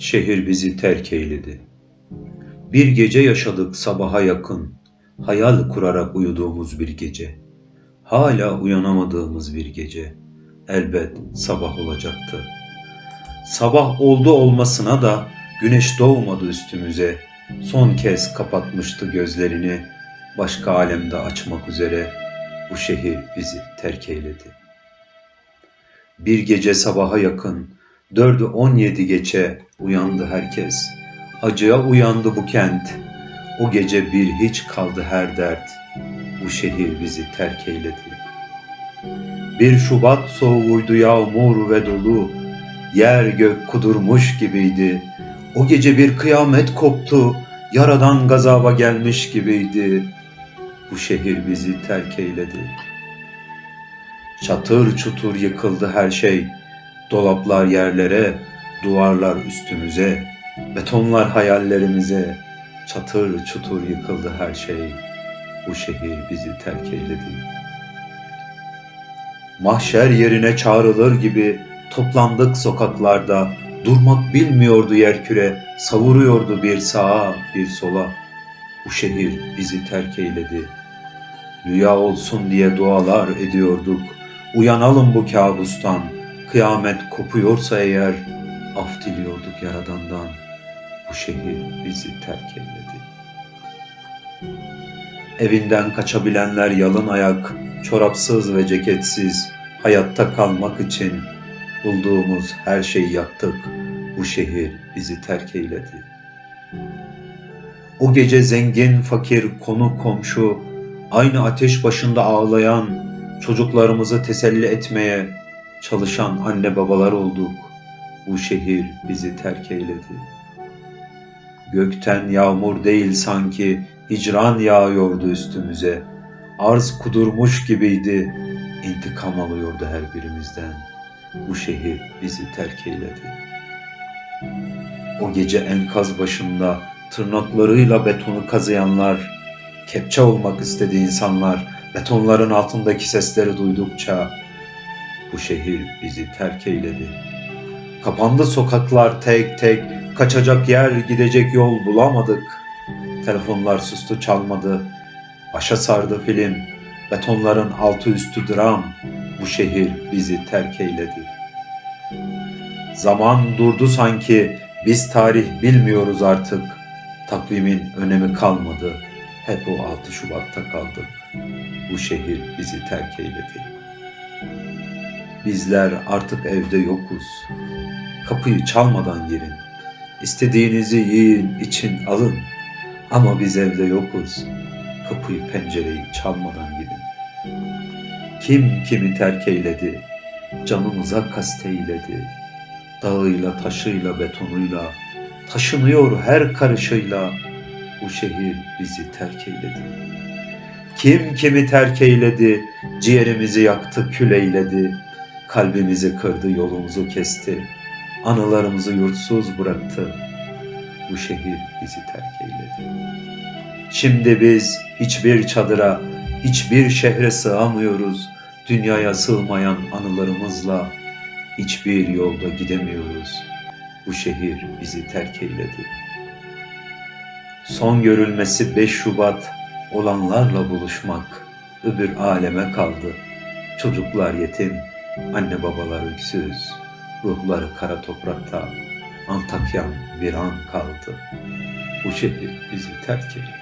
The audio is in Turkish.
Şehir bizi terk eyledi. Bir gece yaşadık sabaha yakın, hayal kurarak uyuduğumuz bir gece. Hala uyanamadığımız bir gece. Elbet sabah olacaktı. Sabah oldu olmasına da güneş doğmadı üstümüze. Son kez kapatmıştı gözlerini. Başka alemde açmak üzere bu şehir bizi terk eyledi. Bir gece sabaha yakın, dördü on yedi geçe uyandı herkes. Acıya uyandı bu kent. O gece bir hiç kaldı her dert. Bu şehir bizi terk eyledi. Bir Şubat soğuğuydu yağmur ve dolu. Yer gök kudurmuş gibiydi. O gece bir kıyamet koptu. Yaradan gazaba gelmiş gibiydi. Bu şehir bizi terk eyledi. Çatır çutur yıkıldı her şey. Dolaplar yerlere, duvarlar üstümüze, betonlar hayallerimize. Çatır çutur yıkıldı her şey. Bu şehir bizi terk eyledi. Mahşer yerine çağrılır gibi toplandık sokaklarda. Durmak bilmiyordu yerküre, savuruyordu bir sağa bir sola. Bu şehir bizi terk eyledi. Rüya olsun diye dualar ediyorduk. Uyanalım bu kabustan. Kıyamet kopuyorsa eğer af diliyorduk Yaradan'dan. Bu şehir bizi terk eyledi. Evinden kaçabilenler yalın ayak, çorapsız ve ceketsiz, hayatta kalmak için bulduğumuz her şeyi yaktık. Bu şehir bizi terk eyledi. O gece zengin, fakir, konu, komşu, aynı ateş başında ağlayan, çocuklarımızı teselli etmeye çalışan anne babalar olduk. Bu şehir bizi terk eyledi. Gökten yağmur değil sanki hicran yağıyordu üstümüze. Arz kudurmuş gibiydi, intikam alıyordu her birimizden. Bu şehir bizi terk eyledi. O gece enkaz başında tırnaklarıyla betonu kazıyanlar, kepçe olmak istedi insanlar, betonların altındaki sesleri duydukça bu şehir bizi terk eyledi. Kapandı sokaklar tek tek, kaçacak yer, gidecek yol bulamadık. Telefonlar sustu çalmadı, başa sardı film, betonların altı üstü dram, bu şehir bizi terk eyledi. Zaman durdu sanki, biz tarih bilmiyoruz artık. Takvimin önemi kalmadı, hep o 6 Şubat'ta kaldık. Bu şehir bizi terk eyledi. Bizler artık evde yokuz. Kapıyı çalmadan girin. İstediğinizi yiyin, için alın. Ama biz evde yokuz. Kapıyı pencereyi çalmadan gidin. Kim kimi terk eyledi, canımıza kasteyledi. Dağıyla, taşıyla, betonuyla, taşınıyor her karışıyla. Bu şehir bizi terk eyledi. Kim kimi terk eyledi, ciğerimizi yaktı, kül eyledi. Kalbimizi kırdı, yolumuzu kesti. Anılarımızı yurtsuz bıraktı. Bu şehir bizi terk eyledi. Şimdi biz hiçbir çadıra, hiçbir şehre sığamıyoruz. Dünyaya sığmayan anılarımızla hiçbir yolda gidemiyoruz. Bu şehir bizi terk eyledi. Son görülmesi 5 Şubat olanlarla buluşmak öbür aleme kaldı. Çocuklar yetim, anne babalar öksüz, ruhları kara toprakta, Antakya'm bir an kaldı. Bu şehir bizi terk eyledi.